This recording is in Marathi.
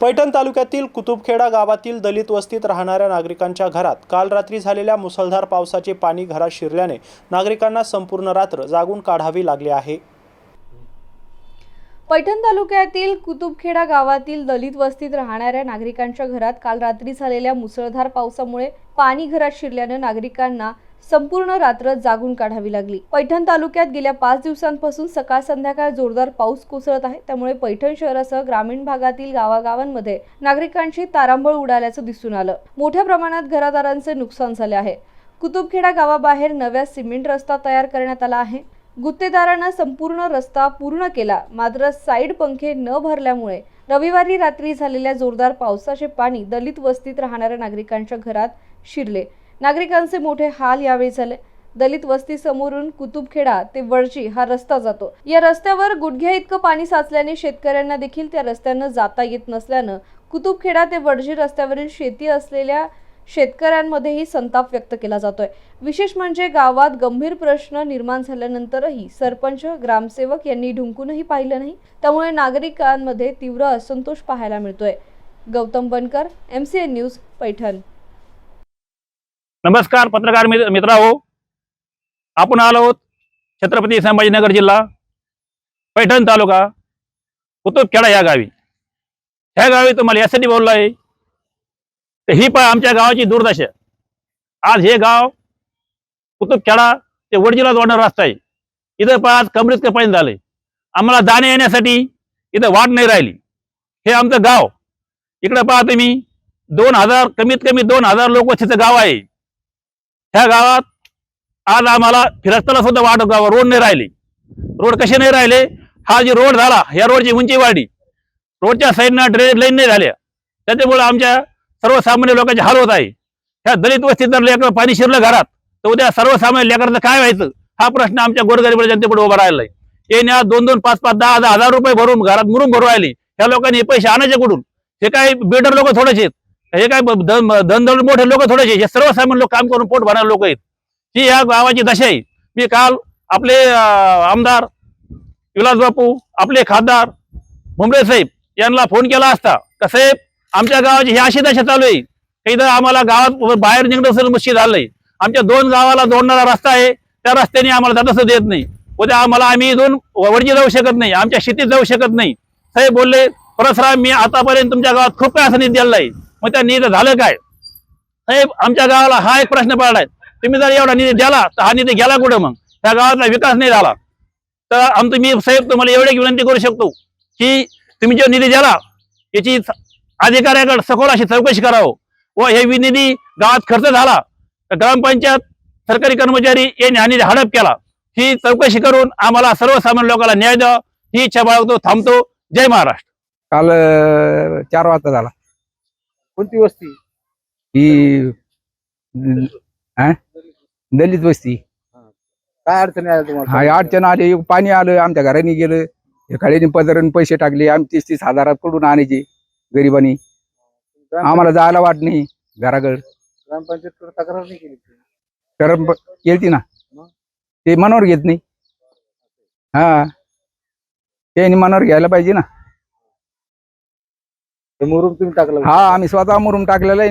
पैठण तालुक्यातील कुतुबखेडा गावातील दलित वस्तीत राहणाऱ्या नागरिकांच्या घरात काल रात्री झालेल्या मुसळधार पावसाचे पाणी घरात शिरल्याने नागरिकांना संपूर्ण रात्र जागून काढावी लागली आहे. पैठण तालुक्यातील कुतुबखेडा गावातील दलित वस्तीत राहणाऱ्या नागरिकांच्या घरात काल रात्री झालेल्या मुसळधार पावसामुळे पाणी घरात शिरल्यानं नागरिकांना संपूर्ण रात्र जागून काढावी लागली. पैठण तालुक्यात गेल्या पाच दिवसांपासून सकाळ संध्याकाळ जोरदार पाऊस कोसळत आहे. त्यामुळे पैठण शहरासह ग्रामीण भागातील गावागावांमध्ये नागरिकांची तारांबळ उडाल्याचं दिसून आलं. मोठ्या प्रमाणात घरादारांचे नुकसान झाले आहे. कुतुबखेडा गावाबाहेर नव्या सिमेंट रस्ता तयार करण्यात आला आहे. गुत्तेदारानं संपूर्ण रस्ता पूर्ण केला मात्र साईड पंखे न भरल्यामुळे रविवारी रात्री झालेल्या जोरदार पावसाचे पाणी दलित वस्तीत राहणाऱ्या नागरिकांच्या घरात शिरले. नागरिकांचे मोठे हाल यावेळी झाले. दलित वस्ती समोरून कुतुबखेडा ते वडजी हा रस्ता जातो. या रस्त्यावर गुडघ्या इतकं पाणी साचल्याने शेतकऱ्यांना देखील त्या रस्त्यानं जाता येत नसल्यानं कुतुबखेडा ते वडजी रस्त्यावरील शेती असलेल्या शेतकऱ्यांमध्येही संताप व्यक्त केला जातोय. विशेष म्हणजे गावात गंभीर प्रश्न निर्माण झाल्यानंतरही सरपंच ग्रामसेवक यांनी ढुंकूनही पाहिलं नाही. त्यामुळे नागरिकांमध्ये तीव्र असंतोष पाहायला मिळतोय. Gautam Bankar M C N news Paithan. नमस्कार पत्रकार मित्र मित्रांनो. आपण आलो आहोत छत्रपती संभाजीनगर जिल्हा पैठण तालुका कुतुबखेडा या गावी. ह्या गावी तुम्हाला यासाठी बोललो आहे तर ही पण आमच्या गावाची दुर्दशा आज हे गाव कुतुबखेडा ते वडजिला जोडणारा रस्ता आहे. इथं पण आज कमरीत पाणी झालंय. आम्हाला जाणे येण्यासाठी इथं वाट नाही राहिली. हे आमचं गाव. इकडं पहा तुम्ही दोन हजार कमीत कमी दोन हजार लोकवस्तीचं गाव आहे. ह्या गावात आज आम्हाला फिरस्ताला सुद्धा वाट गाव रोड नाही राहिले. रोड कसे नाही राहिले? हा जे रोड झाला या रोडची उंची वाढली. रोडच्या साईडनं ड्रेनेज लाईन नाही झाल्या. त्याच्यामुळे आमच्या सर्वसामान्य लोकांचे हाल होत आहे. ह्या दलित वस्तीत जर लेकर पाणी शिरलं घरात तर उद्या सर्वसामान्य लेकरांचं काय व्हायचं? हा प्रश्न आमच्या गोरगरीब जनतेपुढे उभा राहिला आहे. येण्या दोन दोन पाच पाच दहा दहा हजार रुपये भरून घरात मुरून भरून राहिले ह्या लोकांनी पैसे आणायचे कुठून? हे काही बेटर लोक थोडेसे आहेत. हे काय धनदौड मोठे लोक थोडेसे हे सर्वसामान्य लोक काम करून पोट भरणारे लोक आहेत. ही या गावाची दशा आहे. मी काल आपले आमदार विलास बापू आपले खासदार मुंबळे साहेब यांना फोन केला असता. का साहेब आमच्या गावाची ही अशी दशा चालू आहे. काही तर आम्हाला गावात बाहेर निघणं सुद्धा मुश्किल झालंय आमच्या दोन गावाला जोडणारा रस्ता आहे. त्या रस्त्याने आम्हाला जाता देत नाही. उद्या आम्हाला आम्ही इथून वडजी जाऊ शकत नाही. आमच्या शेतीत जाऊ शकत नाही. साहेब बोलले परसराम मी आतापर्यंत तुमच्या गावात खूप काय असं निधी दिलेला आहे. मग त्या निधी झालं काय? साहेब आमच्या गावाला हा एक प्रश्न पडलाय. तुम्ही जर एवढा निधी द्याला तर हा निधी गेला कुठं मग? त्या गावातला विकास नाही झाला. तर आमचं मी साहेब तुम्हाला एवढी विनंती करू शकतो की तुम्ही जो निधी द्याला याची अधिकाऱ्याकडे सखोल अशी चौकशी करावं. व हे निधी गावात खर्च झाला तर ग्रामपंचायत सरकारी कर्मचारी यांनी हा निधी हडप केला. ही चौकशी करून आम्हाला सर्वसामान्य लोकांना न्याय द्यावा ही इच्छा बाळगतो थांबतो. जय महाराष्ट्र. काल चार वाजता झाला. कोणती वस्ती? ही हा? दलित वस्ती. काय अडचणी आल्या तुम्हाला? हा अडचण आली पाणी आलं आमच्या घराने गेलं. एखाद्याने पदराने पैसे टाकले आम्ही तीस तीस हजारात कुठून आणायचे गरिबांनी. ग्राम- आम्हाला जायला वाट नाही घराकडे. ग्रामपंचायत तक्रार नाही केली कारण केलती ना. मग? ते मनावर घेत नाही. हा. त्यांनी मनावर घ्यायला पाहिजे ना. मुरुम तुम्ही टाकलं हा आम्ही स्वतः मुरुम टाकलेला आहे